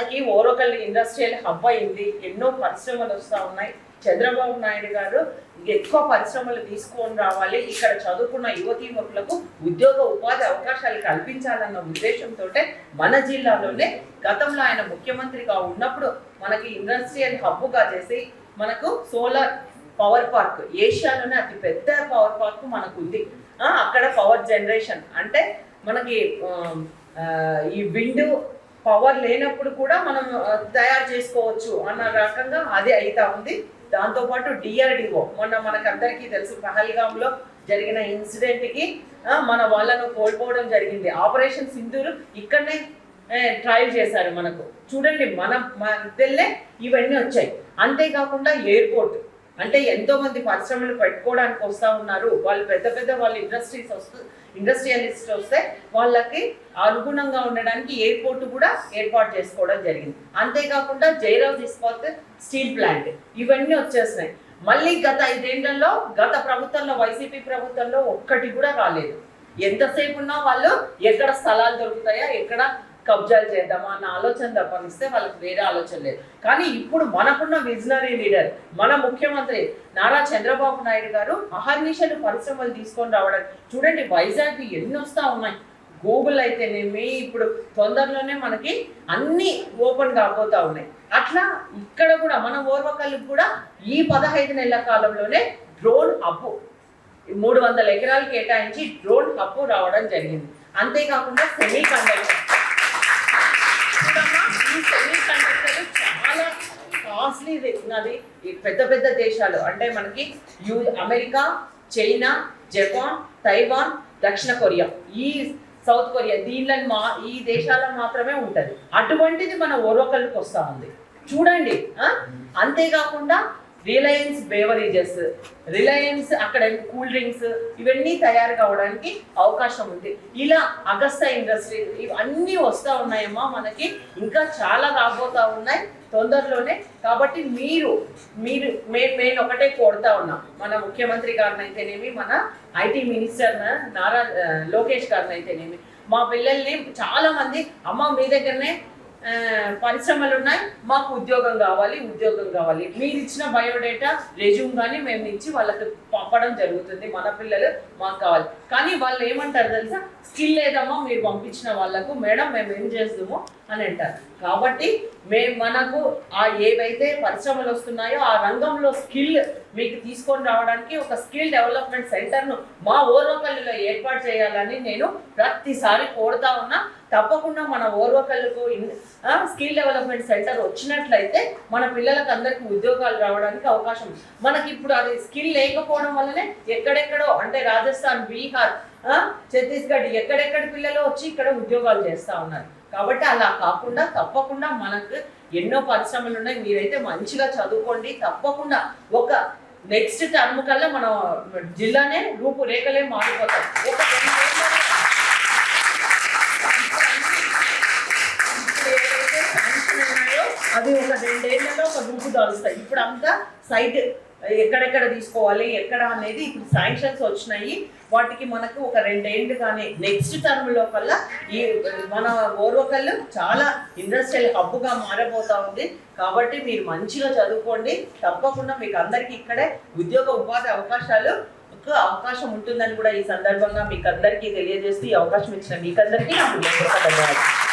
మనకి Oracle industrial hub అయింది. ఎన్నో పరిశ్రమలు వస్తూ ఉన్నాయి. చంద్రబాబు నాయుడు గారు ఎక్కువ పరిశ్రమలు తీసుకొని రావాలి. ఇక్కడ చదువుకున్న యువతీమకులకు ఉద్యోగ ఉపాధి అవకాశాలు కల్పించాలన్న ఉద్దేశంతో మన జిల్లాలోనే గతంలో ఆయన ముఖ్యమంత్రిగా ఉన్నప్పుడు మనకి ఇండస్ట్రియల్ హబ్గా చేసి మనకు సోలార్ పవర్ పార్క్ ఏషియాలోనే అతి పెద్ద పవర్ పార్క్ మనకు ఉంది అక్కడ పవర్ జనరేషన్ అంటే మనకి ఈ విండ్ పవర్ లేనప్పుడు కూడా మనం తయారు చేసుకోవచ్చు అన్న రకంగా అది అయితా ఉంది. దాంతోపాటు డిఆర్డిఓ మొన్న మనకందరికీ తెలుసు పహల్గాంలో జరిగిన ఇన్సిడెంట్కి మన వాళ్ళను కోల్పోవడం జరిగింది. ఆపరేషన్ సింధూరు ఇక్కడనే ట్రయల్ చేశారు మనకు. చూడండి మన మధ్యలో ఇవన్నీ వచ్చాయి. అంతేకాకుండా ఎయిర్పోర్ట్ అంటే ఎంతో మంది పరిశ్రమలు పెట్టుకోవడానికి వస్తూ ఉన్నారు. వాళ్ళు పెద్ద పెద్ద వాళ్ళ ఇండస్ట్రీస్ వస్తూ ఇండస్ట్రియలిస్ట్ వస్తే వాళ్ళకి అనుగుణంగా ఉండడానికి ఎయిర్పోర్ట్ కూడా ఏర్పాటు చేసుకోవడం జరిగింది. అంతేకాకుండా జైరాజ్ ఇస్పాత్ స్టీల్ ప్లాంట్ ఇవన్నీ వచ్చేసినాయి. మళ్ళీ గత ఐదేళ్ళలో గత ప్రభుత్వంలో వైసీపీ ప్రభుత్వంలో ఒక్కటి కూడా రాలేదు. ఎంతసేపు ఉన్నా వాళ్ళు ఎక్కడ స్థలాలు దొరుకుతాయా ఎక్కడ కబ్జాలు చేద్దామా అన్న ఆలోచన తప్పనిస్తే వాళ్ళకి వేరే ఆలోచన లేదు. కానీ ఇప్పుడు మనకున్న విజనరీ లీడర్ మన ముఖ్యమంత్రి నారా చంద్రబాబు నాయుడు గారు అహర్నిశలు పరిశ్రమలు తీసుకొని రావడం చూడండి వైజాగ్ ఎన్ని వస్తా ఉన్నాయి. గూగుల్ అయితేనేమి ఇప్పుడు తొందరలోనే మనకి అన్ని ఓపెన్ కాబోతా ఉన్నాయి. అట్లా ఇక్కడ కూడా మన ఓర్వకల్లు కూడా ఈ పదహైదు నెలల కాలంలోనే డ్రోన్ అప్పు మూడు వందల ఎకరాలు కేటాయించి డ్రోన్ అప్పు రావడం జరిగింది. అంతేకాకుండా సెమీ కండక్టర్ ఈ సెమీ కండక్టర్ చాలా కాస్ట్లీ ఉన్నది పెద్ద పెద్ద దేశాలు. అంటే మనకి యూ అమెరికా చైనా జపాన్ తైవాన్ దక్షిణ కొరియా. ఈ సౌత్ కొరియా దీనిలో మా ఈ దేశాల్లో మాత్రమే ఉంటుంది. అటువంటిది మన ఓర్వకల్కి వస్తూ ఉంది. చూడండి అంతేకాకుండా రిలయన్స్ బేవరేజెస్ రిలయన్స్ అక్కడ కూల్ డ్రింక్స్ ఇవన్నీ తయారు కావడానికి అవకాశం ఉంది. ఇలా అగస్తా ఇండస్ట్రీ ఇవన్నీ వస్తూ ఉన్నాయమ్మా మనకి. ఇంకా చాలా రాబోతూ ఉన్నాయి తొందరలోనే. కాబట్టి మీరు మీరు మే- నేను ఒకటే కోరుతా ఉన్నాం. మన ముఖ్యమంత్రి గారిని అయితేనేమి మన ఐటీ మినిస్టర్ నారా లోకేష్ గారిని అయితేనేమి మా పిల్లల్ని చాలా మంది అమ్మ మీ దగ్గరనే పరిశ్రమలు ఉన్నాయి. మాకు ఉద్యోగం కావాలి ఉద్యోగం కావాలి. మీరు ఇచ్చిన బయోడేటా రెజ్యూమ్ కానీ మేము ఇచ్చి వాళ్ళకి పంపడం జరుగుతుంది. మన పిల్లలు మాకు కావాలి. కానీ వాళ్ళు ఏమంటారు తెలుసా? స్కిల్ లేదమ్మా మీరు పంపించిన వాళ్ళకు. మేడం మేము ఏం చేస్తాము? అని అంటారు. కాబట్టి మేము మనకు ఆ ఏవైతే పరిశ్రమలు వస్తున్నాయో ఆ రంగంలో స్కిల్ మీకు తీసుకొని రావడానికి ఒక స్కిల్ డెవలప్మెంట్ సెంటర్ను మా ఓర్వకల్లులో ఏర్పాటు చేయాలని నేను ప్రతిసారి కోరుతా ఉన్నా. తప్పకుండా మన ఓర్వకల్లుకు స్కిల్ డెవలప్మెంట్ సెంటర్ వచ్చినట్లయితే మన పిల్లలకు అందరికీ ఉద్యోగాలు రావడానికి అవకాశం ఉంది. మనకి ఇప్పుడు అది స్కిల్ లేకపోవడం వల్లనే ఎక్కడెక్కడో అంటే రాజస్థాన్ బీహార్ ఛత్తీస్గఢ్ ఎక్కడెక్కడ పిల్లలు వచ్చి ఇక్కడ ఉద్యోగాలు చేస్తూ ఉన్నారు. కాబట్టి అలా కాకుండా తప్పకుండా మనకు ఎన్నో పరిశ్రమలు ఉన్నాయి. మీరైతే మంచిగా చదువుకోండి. తప్పకుండా ఒక నెక్స్ట్ టర్మ్ కల్లా మన జిల్లానే రూపురేఖలే మారిపోతాం ఒక అది అవి ఒక రెండేళ్ళలో ఒక రూపు దాలుస్తాయి. ఇప్పుడు అంతా సైడ్ ఎక్కడెక్కడ తీసుకోవాలి ఎక్కడ అనేది ఇప్పుడు శాంక్షన్స్ వచ్చినాయి. వాటికి మనకు ఒక రెండేళ్ళు కానీ నెక్స్ట్ టర్మ్ లోపల ఈ మన ఓర్వకల్లు చాలా ఇండస్ట్రియల్ హబ్గా మారబోతా ఉంది. కాబట్టి మీరు మంచిగా చదువుకోండి. తప్పకుండా మీకు అందరికీ ఇక్కడే ఉద్యోగ ఉపాధి అవకాశాలు అవకాశం ఉంటుందని కూడా ఈ సందర్భంగా మీకు అందరికీ తెలియజేస్తూ ఈ అవకాశం ఇచ్చిన మీకు అందరికీ ధన్యవాదాలు.